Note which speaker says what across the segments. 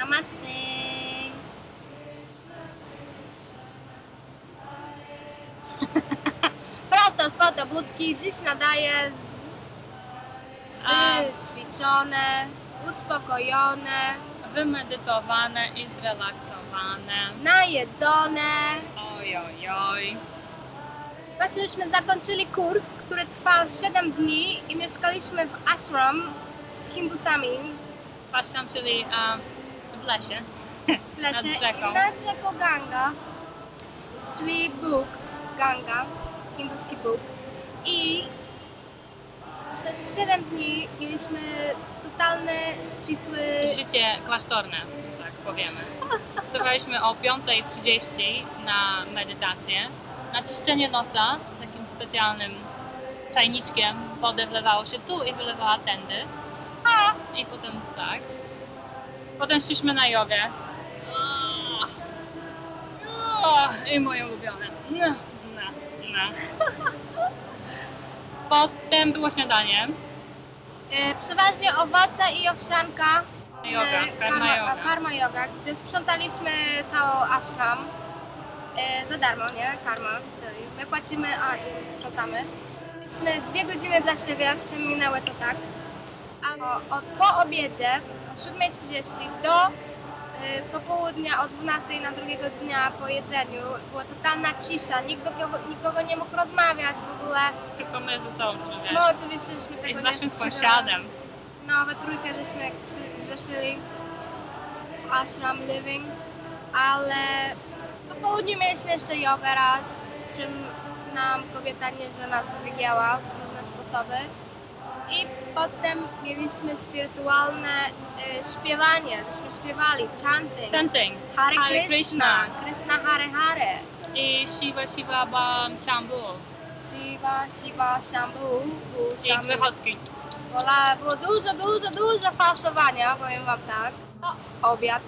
Speaker 1: Namaste. Prosto z fotobudki. Dziś nadaję z wyćwiczone, uspokojone,
Speaker 2: wymedytowane i zrelaksowane.
Speaker 1: najedzone.
Speaker 2: Oj, oj, oj.
Speaker 1: Właśnie żeśmy zakończyli kurs, który trwał 7 dni i mieszkaliśmy w ashram z hindusami
Speaker 2: Ashram, czyli w lesie.
Speaker 1: w lesie
Speaker 2: Nad rzeką.
Speaker 1: i nad rzeką Ganga, czyli Bóg, Ganga, hinduski Bóg. I przez 7 dni mieliśmy totalny, ścisły...
Speaker 2: Życie klasztorne, że tak powiemy. Wstawaliśmy o 5.30 na medytację, na czyszczenie nosa takim specjalnym czajniczkiem. Wodę wlewało się tu i wylewała tędy. A, I potem tak. Potem szliśmy na jogę. I moje ulubione. No, no, no. Potem było śniadanie.
Speaker 1: E, przeważnie owoce i owsianka.
Speaker 2: Yoga,
Speaker 1: E,
Speaker 2: karma yoga.
Speaker 1: karma yoga, gdzie sprzątaliśmy całą ashram e, za darmo, nie? Karma, czyli my płacimy, a im sprzątamy. Mieliśmy dwie godziny dla siebie, w czym minęły to tak. A po obiedzie 7.30 do e, popołudnia o 12.00 na drugiego dnia po jedzeniu była totalna cisza, nikt do kogo, nikogo nie mógł rozmawiać w ogóle.
Speaker 2: Tylko my ze sobą, czy
Speaker 1: No oczywiście żeśmy tego
Speaker 2: I z naszym sąsiadem.
Speaker 1: No, we trójkę żeśmy grzeszyli w ashram living, ale po południu mieliśmy jeszcze jogę raz, czym nam kobieta nieźle nas wygięła w różne sposoby. I potem mieliśmy spirytualne y, śpiewanie, żeśmy śpiewali, chanting.
Speaker 2: Chanting.
Speaker 1: Hare,
Speaker 2: Hare
Speaker 1: Krishna, Krishna Hare Hare.
Speaker 2: I Shiva Shiva Bam Shambhu.
Speaker 1: Shiva, Shiva, Shambhu, Bu,
Speaker 2: I grzechotki.
Speaker 1: Wola, było dużo, dużo, dużo fałszowania, powiem wam tak. O, obiad.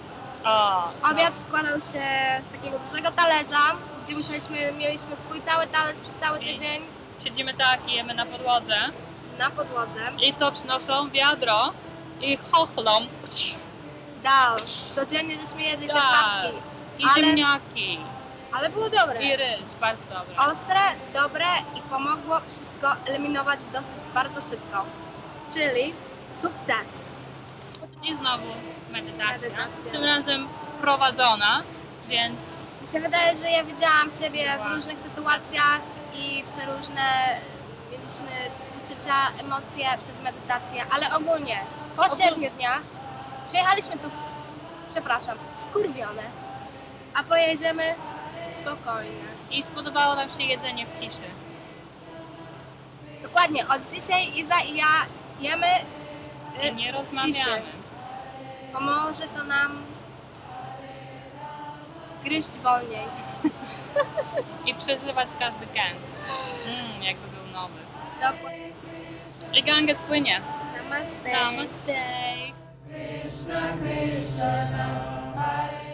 Speaker 2: O,
Speaker 1: Obiad składał się z takiego dużego talerza, gdzie musieliśmy, mieliśmy swój cały talerz przez cały
Speaker 2: I-
Speaker 1: tydzień
Speaker 2: Siedzimy tak i jemy na podłodze.
Speaker 1: Na podłodze.
Speaker 2: I co przynoszą? Wiadro. I chochlą.
Speaker 1: Dal. Codziennie żeśmy jedli te papki,
Speaker 2: I
Speaker 1: Ale-
Speaker 2: ziemniaki.
Speaker 1: ale było dobre.
Speaker 2: I ryż. Bardzo dobre.
Speaker 1: Ostre, dobre i pomogło wszystko eliminować dosyć bardzo szybko. Czyli sukces.
Speaker 2: I znowu medytacja.
Speaker 1: Medytacja.
Speaker 2: Tym razem prowadzona, więc
Speaker 1: Mi się wydaje, że ja widziałam siebie w różnych sytuacjach i przeróżne mieliśmy uczucia, emocje przez medytację, ale ogólnie po siedmiu dniach przyjechaliśmy tu, w, przepraszam, wkurwione, a pojedziemy spokojne.
Speaker 2: i spodobało nam się jedzenie w ciszy.
Speaker 1: Dokładnie, od dzisiaj Iza i ja jemy y,
Speaker 2: I nie
Speaker 1: w ciszy.
Speaker 2: rozmawiamy.
Speaker 1: Pomoże to nam gryźć wolniej.
Speaker 2: I przeżywać każdy kęs. Mm, jakby był nowy.
Speaker 1: Dokładnie.
Speaker 2: I ganget płynie.
Speaker 1: Namaste.
Speaker 2: Namaste.
Speaker 3: Krishna Krishna Hare